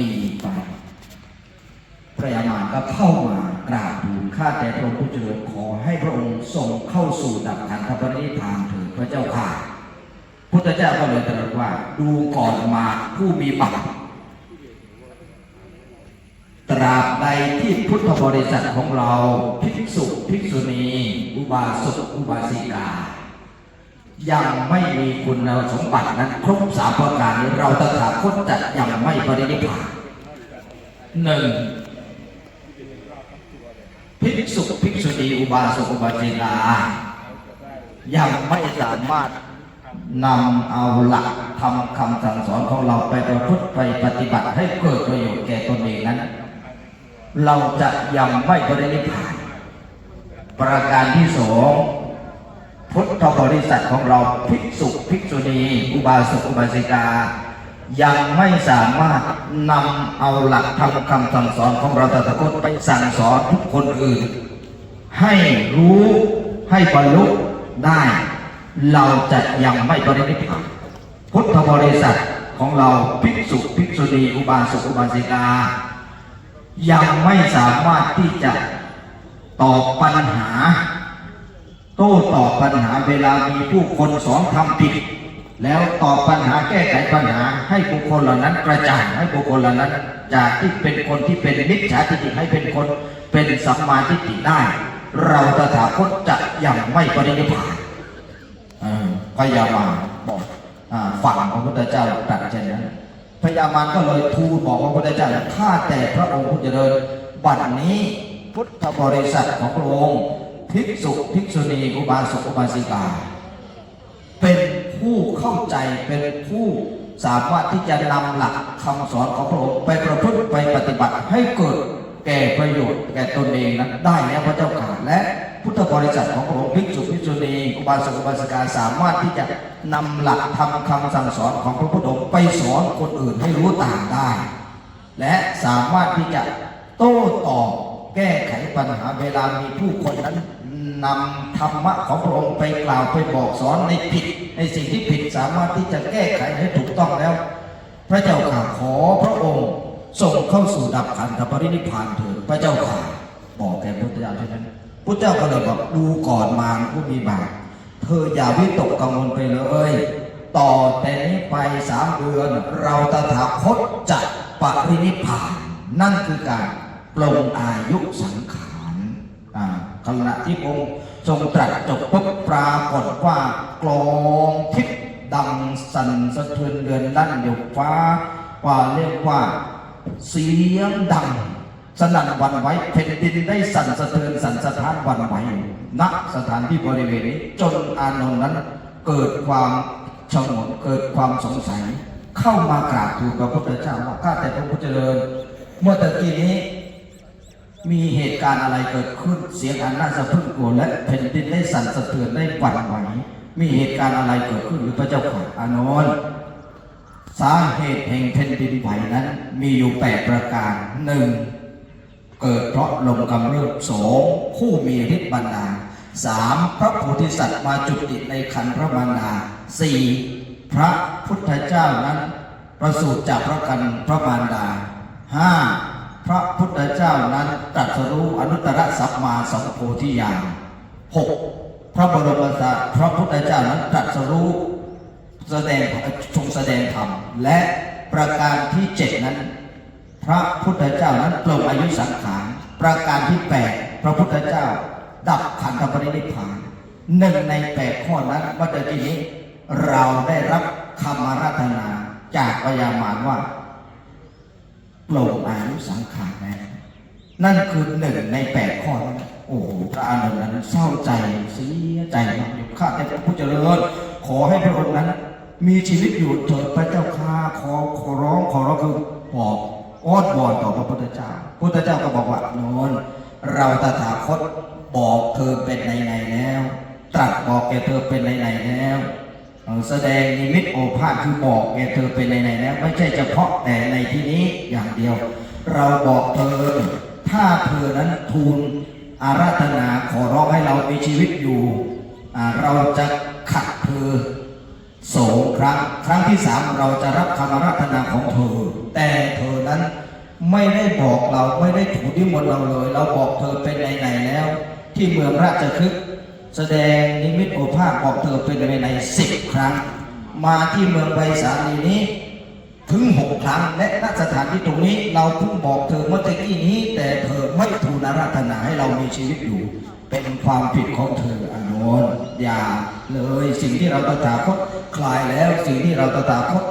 ลีไปพระยามารก็เข้ามากราบทูลข้าแต่พระองค์ผู้เจริญขอให้พระองค์ทรงเข้าสู่ดับขันธปรินิพพานเถิดพระเจ้าค่ะ พุทธเจ้าก็เลยตรัสว่าดูก่อนมาผู้มีบาปตราบใดที่พุทธบริษัทของเราภิกษุภิกษุณี อุบาสกอุบาสิกา ยังไม่มีคุณสมบัตินั้นครบสามประการนี้เราตถาคตจะยังไม่ปรินิพพานหนึ่งภิกษุภิกษุณีอุบาสกอุบาสิกายังไม่สามารถนำเอาหลักทำคำสั่งสอนของเราไปประพฤติไปปฏิบัติให้เกิดประโยชน์แก่ตนเองนั้น เราจะยังไม่ปรินิพพานประการที่สองพุท ธบริษัทของเราภิกษุภิกษุณี อุบาสกอุบาสิกา ยังไม่สามารถนำเอาหลักธรรมคำสั่งสอนของเราตถาคตไปสั่งสอนทุกคนอื่น ให้รู้ให้บรรลุได้ เราจะยังไม่ปรินิพพานพุทธบริษัทของเราภิกษุภิกษุณีอุบาสกอุบาสิกา ยังไม่สามารถที่จะตอบปัญหา โต้ตอบปัญหาเวลามีผู้คนสอนทำผิด แล้วตอบปัญหาแก้ไขปัญหาให้บุคคลเหล่านั้นกระจ่างให้บุคคลเหล่านั้น จากที่เป็นคนที่เป็นมิจฉาทิฏฐิให้เป็นคนเป็นสัมมาทิฏฐิได้ เราตถาคตจะยังไม่ปรินิพพานพยามารบอกฝั่งของพระพุทธเจ้าตรัสเช่นนั้นพญามารก็เลยทูลบอกว่าพระพุทธเจ้าข้าแต่พระองค์ผู้เจริญบัดนี้พุทธบริษัทของพระองค์ ภิกษุภิกษุณีอุบาสกอุบาสิกา เป็นผู้เข้าใจเป็นผู้สามารถที่จะนำหลักคำสอนของพระองค์ไปประพฤติไปปฏิบัติให้เกิดแก่ประโยชน์แก่ตนเองนั้นได้แล้วพระเจ้าค่ะและพุทธบริษัทของพระองค์ภิกษุภิกษุณีอุบาสกอุบาสิกาสามารถที่จะนำหลักธรรมคำสั่งสอนของพระพุทธองค์ไปสอนคนอื่นให้รู้ต่ามได้ และสามารถที่จะโต้ตอบ แก้ไขปัญหาเวลามีผู้คนนั้นนำธรรมะของพระองค์ไปกล่าวไปบอกสอนในผิด ในสิ่งที่ผิดสามารถที่จะแก้ไขให้ถูกต้องแล้ว พระเจ้าข่าขอพระองค์ส่งเข้าสู่ดับขันธปรินิพานเถิดพระเจ้าข่าบอกแก่พุทธเจ้าเช่นนั้นพุทธเจ้าก็เลยบอกดูก่อนมารผู้มีบาปเธออย่าวิตกกังวลไปเลย ต่อแต่นี้ไปสามเดือน เราตถาคตจะปรินิพาน นั่นคือการ ปลงอายุสังขารขณะที่พระองค์ทรงตรัสจบปุ๊บปรากฏว่ากลองทิพดังสั่นสะเทือนเดือนลั่นอยู่ฟ้าว่าเรียกว่าเสียงดังสนั่นวันไหวแผ่นดินได้สั่นสะเทือนสั่นสะท้านวันไหวณสถานที่บริเวณนี้จนอานนท์นั้นเกิดความฉงนเกิดความสงสัย เข้ามากราบทูลพระพุทธเจ้าว่าข้าแต่พระพุทธเจริญเมื่อตะกี้นี้ มีเหตุการณ์อะไรเกิดขึ้น เสียงอันน่าสะพรึงกลัวและแผ่นดินได้สั่นสะเทือนได้หวั่นไหวมีเหตุการณ์อะไรเกิดขึ้นหรือพระเจ้าข่าอานนท์สาเหตุแห่งแผ่นดินไหวนั้น มีอยู่แปดประการหนึ่งเกิดเพราะลมกำเริบสองผู้มีฤทธิ์บันดาสามพระโพธิสัตว์มาจุติในขันพระมารดาสี่พระพุทธเจ้านั้น ประสูติจากพระกันพระมารดาห้า พระพุทธเจ้านั้นตรัสรู้อนุตตรสัมมาสัมโพธิญาณหกพระบรมศาสพระพุทธเจ้านั้นตรัสรู้แสดงทรงแสดงธรรม และประการที่เจ็ดนั้น พระพุทธเจ้านั้นปลงอายุสังขารประการที่แปดพระพุทธเจ้า ดับขันธปรินิพพานหนึ่งในแปดข้อนั้นเมื่อตะกี้นี้ เราได้รับคำอาราธนาจากพญามารว่า ปลงอายุสังขารแล้วนั่นคือหนึ่งในแปดข้อนั้นโอ้โหพระอานนท์นั้นเศร้าใจเสียใจมากข้าแต่พระผู้เจริญ ขอให้พระองค์นั้น มีชีวิตอยู่เถิดพระเจ้าข้าขอขอร้องขอร้องคือบอกอ้อนวอนต่อพระพุทธเจ้าพุทธเจ้าก็บอกว่าโนนเราตถาคตบอกเธอเป็นในในแล้วตรัสบอกแกเธอเป็นในในแล้ว แสดงนิมิตโอภาษคือบอกแกเธอเป็นในในๆแล้ว ไม่ใช่เฉพาะแต่ในที่นี้อย่างเดียว เราบอกเธอ ถ้าเธอนั้นทูลอาราธนาขอร้องให้เรามีชีวิตอยู่เราจะขัดเธอสองครั้งครั้งที่สามเราจะรับคำอาราธนาของเธอ แต่เธอนั้นไม่ได้บอกเราไม่ได้ถูกนิมนเราเลย เราบอกเธอเป็นไหนๆแล้ว ที่เมืองราชคฤห์ แสดงนิมิตโอภาสบอกเธอเป็นไหนๆสิบครั้ง มาที่เมืองไบสาลีนี้ถึงหกครั้งและณสถานที่ตรงนี้เราเพิ่งบอกเธอเมื่อตะกี้นี้ แต่เธอไม่ทูลอาราธนาให้เรามีชีวิตอยู่ เป็นความผิดของเธออานนท์อย่าเลยสิ่งที่เราตถาคตคลายแล้วสิ่งที่เราตถาคต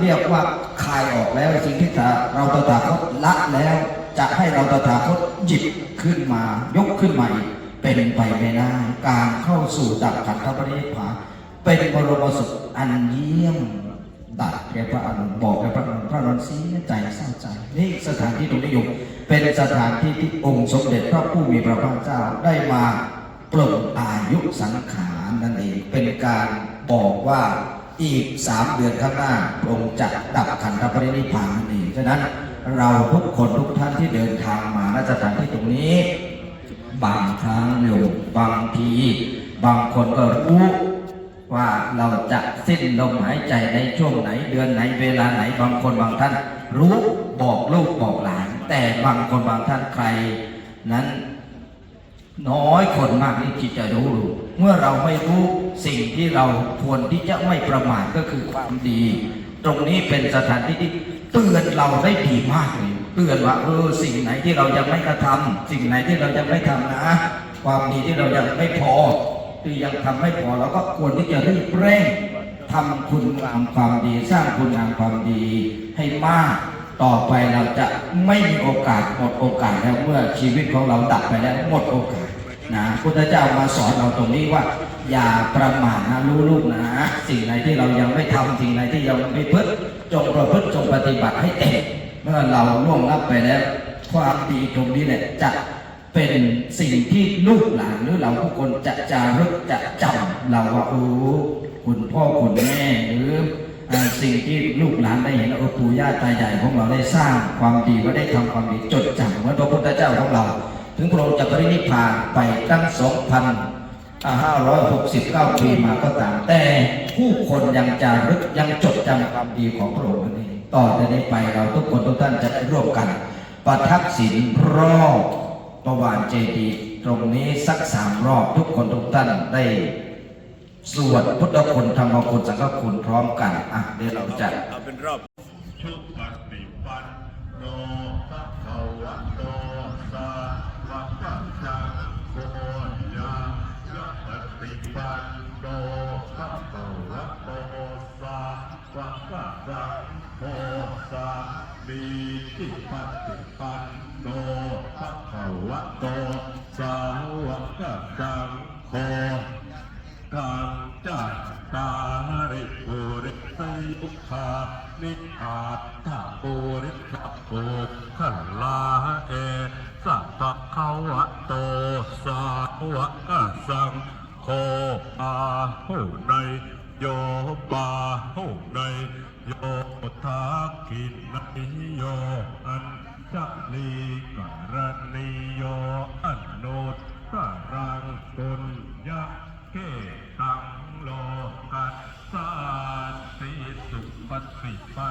เรียกว่าคลายออกแล้วสิ่งที่เราตถาคตละแล้ว จะให้เราตถาคตหยิบขึ้นมายกขึ้นมาอีก เป็นไปไม่ได้ การเข้าสู่ดับขันธปรินิพพานเป็นบรมสุขอันเยี่ยมตัดแกพระอนุบอกแกพระอนุพระอนุเสียใจเศร้าใจนี่สถานที่ตรงนี้อยู่เป็นสถานที่ที่องค์สมเด็จพระผู้มีพระภาคเจ้าได้มาปลงอายุสังขารนั่นเองเป็นการบอกว่าอีกสามเดือนข้างหน้าพระองค์จะดับขันธปรินิพพานนั่นเองฉะนั้นเราทุกคนทุกท่านที่เดินทางมาณสถานที่ตรงนี้ บางครั้งโยมบางที บางคนก็รู้ว่าเราจะสิ้นลมหายใจในช่วงไหนเดือนไหนเวลาไหนบางคนบางท่าน รู้บอกลูกบอกหลาน แต่บางคนบางท่านใคร นั้น น้อยคนมากที่ที่จะรู้เมื่อเราไม่รู้สิ่งที่เราควรที่จะไม่ประมาทก็คือความดี ตรงนี้เป็นสถานที่ที่เตือนเราได้ดีมากเลย เตือนว่าเออสิ่งไหนที่เรายังไม่กระทำสิ่งไหนที่เรายังไม่ทำนะ ความดีที่เรายังไม่พอที่ยังทำไม่พอเราก็ควรที่จะรีบเร่งทำคุณงามความดี สร้างคุณงามความดีให้มาก ต่อไปเราจะไม่มีโอกาสหมดโอกาสแล้วเมื่อชีวิตของเราดับไปแล้วหมดโอกาสนะพุทธเจ้ามาสอนเราตรงนี้ว่า อย่าประมาทนะลูกๆนะสิ่งไหนที่เรายังไม่ทำสิ่งไหนที่ยังไม่พึ่งจงประพฤติจงปฏิบัติให้เต็ม เมื่อเราล่วงลับไปแล้ว ความดีตรงนี้แหละจะเป็นสิ่งที่ลูกหลานหรือเราทุกคนจะจารึกจะจำเราว่าโอ้คุณพ่อคุณแม่หรืออสิ่งที่ลูกหลานได้เห็นเออปู่ย่าตายายของเราได้สร้างความดีว่าได้ทำความดีจดจำเหมือนพระพุทธเจ้าของเรา ถึงพระองค์จะปรินิพพานไปตั้ง2,569ปีมาก็ตาม แต่ผู้คนยังจารึกยังจดจำความดีของพระองค์นั่ ต่อจากนี้ไปเราทุกคนทุกท่านจะได้ร่วมกัน ประทับศีลรอบประวานเจดีย์ตรงนี้สักสามรอบทุกคนทุกท่านได้สวดพุทธคุณธรรมคุณสังฆคุณพร้อมกัน อะเดี๋ยวเราจะเอาเป็นรอบ วะโต สาวะสังฆังโฆกังจัตตาริปุริสยุคานิอาตตาปุริสัพโพขันลาเอสัพพะเขาวะโต สาวกสังโฆอาหูในโยบาหูในโยทากินในโยอัน จะลีกรณีโยอันโนตกรังกุญยะเกตังโลกัสสานติสุปฏิปั